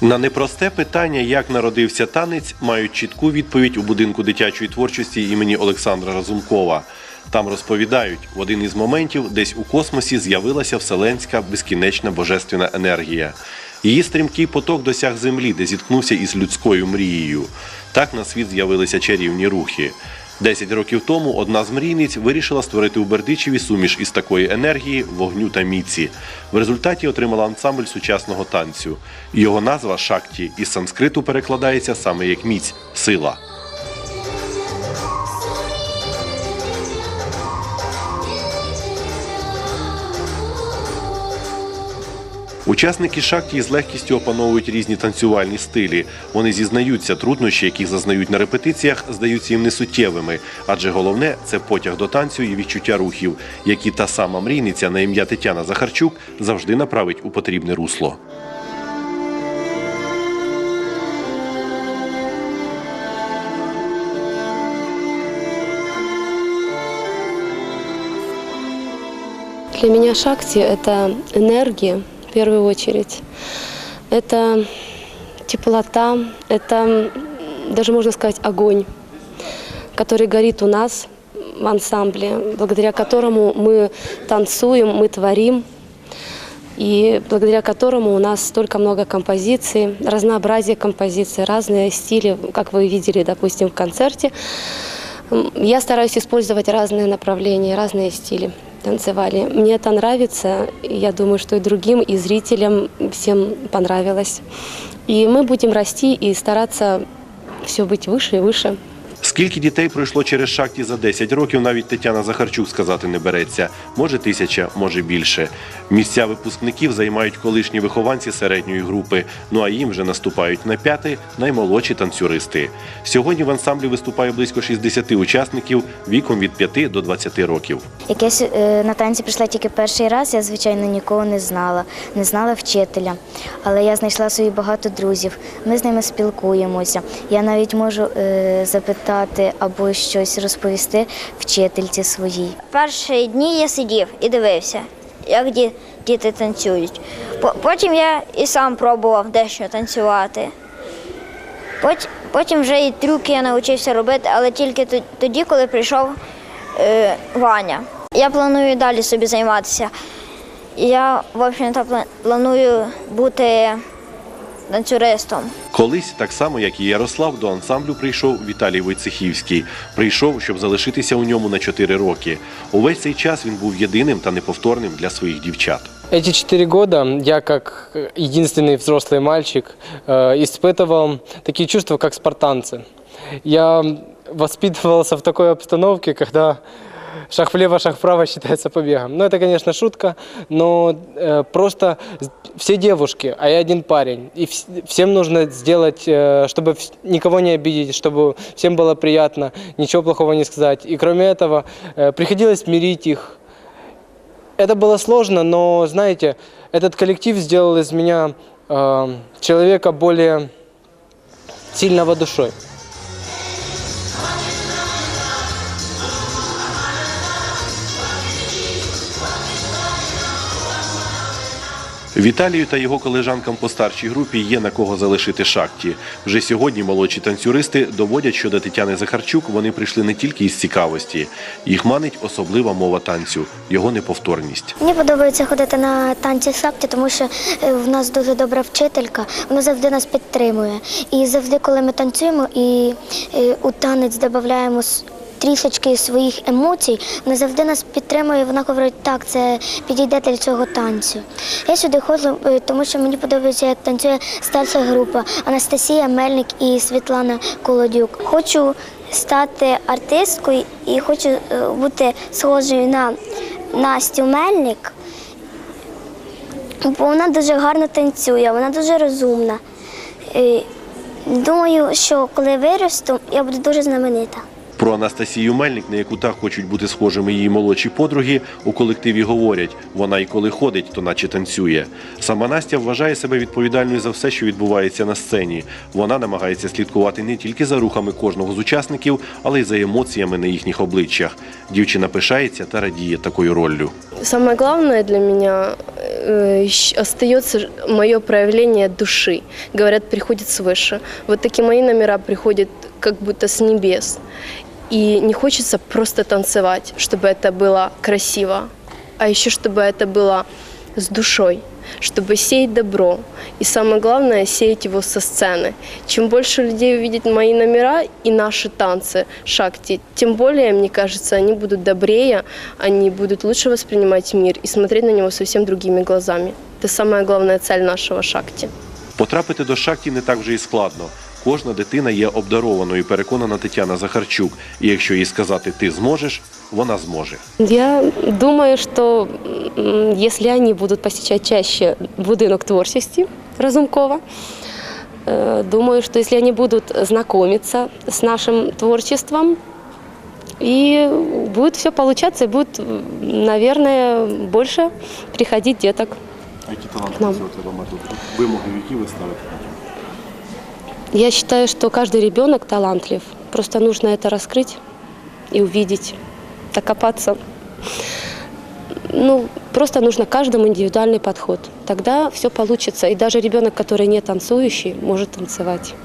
На непросте питання, як народився танець, мають чітку відповідь у будинку дитячої творчості імені Олександра Разумкова. Там розповідають, в один із моментів десь у космосі з'явилася вселенська безкінечна божественна енергія. Її стрімкий поток досяг землі, де зіткнувся із людською мрією. Так на світ з'явилися чарівні рухи. Десять років тому одна з мрійниць вирішила створити у Бердичеві суміш із такої енергії, вогню та міці. В результаті отримала ансамбль сучасного танцю. Його назва Шакті із санскриту перекладається саме як міць сила. Учасники шакті з легкістю опановують різні танцювальні стилі. Вони зізнаються, труднощі, яких зазнають на репетиціях, здаються їм несуттєвими, адже головне це потяг до танцю і відчуття рухів, які та сама мрійниця на ім'я Тетяна Захарчук завжди направить у потрібне русло. Для меня шакти – это энергия, первую очередь. Это теплота, это даже можно сказать огонь, который горит у нас в ансамбле, благодаря которому мы танцуем, мы творим, и благодаря которому у нас столько много композиций, разнообразие композиций, разные стили, как вы видели, допустим, в концерте. Я стараюсь использовать разные направления, разные стили танцевали. Мне это нравится, и я думаю, что и другим, и зрителям всем понравилось. И мы будем расти и стараться все быть выше и выше. Скільки дітей пройшло через шакті за 10 років, навіть Тетяна Захарчук сказати не береться. Може тисяча, може більше. Місця випускників займають колишні вихованці середньої групи. Ну а їм вже наступають на п'яти наймолодші танцюристи. Сьогодні в ансамблі виступає близько 60 учасників віком від 5 до 20 років. Як я е, на танці прийшла тільки перший раз, я, звичайно, нікого не знала, не знала вчителя. Але я знайшла собі багато друзів. Ми з ними спілкуємося. Я навіть можу е, запитати або щось розповісти вчительці своїй. Перші дні я сидів і дивився, як діти танцюють. Потім я і сам пробував дещо танцювати. Потім вже і трюки я навчився робити, але тільки тоді, коли прийшов е, Ваня. Я планую далі собі займатися. Я, в общем-то, планую бути танцюристом. Колись, так само як і Ярослав, до ансамблю прийшов Віталій Войцехівський. Прийшов, щоб залишитися у ньому на 4 роки. Увесь цей час він був єдиним та неповторним для своїх дівчат. Эти четыре года я, как э, единственный взрослый мальчик, э, испытывал такие чувства, как спартанцы. Я воспитывался в такой обстановке, когда Шаг влево, шаг вправо считается побегом. Ну, это, конечно, шутка, но э, просто все девушки, а я один парень. И вс- всем нужно сделать, э, чтобы никого не обидеть, чтобы всем было приятно, ничего плохого не сказать. И кроме этого, э, приходилось мирить их, это было сложно, но, знаете, этот коллектив сделал из меня э, человека более сильного душой. Віталію та його колежанкам по старшій групі є на кого залишити шахті. Вже сьогодні молодші танцюристи доводять, що до Тетяни Захарчук вони прийшли не тільки із цікавості. Їх манить особлива мова танцю, його неповторність. Мені подобається ходити на танці шахті, тому що е, в нас дуже добра вчителька, вона завжди нас підтримує. І завжди, коли ми танцюємо і е, у танець додаємо трішечки своїх емоцій, вона завжди нас підтримує. Вона говорить, так, це підійде для цього танцю. Я сюди ходжу, е, тому що мені подобається, як танцює старша група Анастасія Мельник і Світлана Колодюк. Хочу стати артисткою і хочу е, бути схожою на Настю Мельник, бо вона дуже гарно танцює, вона дуже розумна. Думаю, що коли виросту, я буду дуже знаменита. Про Анастасію Мельник, на яку так хочуть бути схожими її молодші подруги, у колективі говорять, вона і коли ходить, то наче танцює. Сама Настя вважає себе відповідальною за все, що відбувається на сцені. Вона намагається слідкувати не тільки за рухами кожного з учасників, але й за емоціями на їхніх обличчях. Дівчина пишається та радіє такою роллю. Самое главное для меня э, э, щ- остается мое проявление души. Говорят, приходит свыше. Вот такие мои номера приходят как будто с небес. И не хочется просто танцевать, чтобы это было красиво, а еще чтобы это было с душой, чтобы сеять добро. И самое главное, сеять его со сцены. Чем больше людей увидит мои номера и наши танцы шакти, тем более, мне кажется, они будут добрее, они будут лучше воспринимать мир и смотреть на него совсем другими глазами. Это самая главная цель нашего шакти. Потрапити до шахті не так вже і складно. Кожна дитина є обдарованою, переконана Тетяна Захарчук. І якщо їй сказати ти зможеш, вона зможе. Я думаю, что м, если они будут посещать чаще будинок творчости Разумкова, э, думаю, что если они будут знакомиться с нашим творчеством, и будет все получаться, и будет, наверное, больше приходить деток. А які таланти? Вимоги, які ви ставите? Я считаю, что каждый ребенок талантлив. Просто нужно это раскрыть и увидеть, докопаться. Ну, просто нужно каждому индивидуальный подход. Тогда все получится. И даже ребенок, который не танцующий, может танцевать.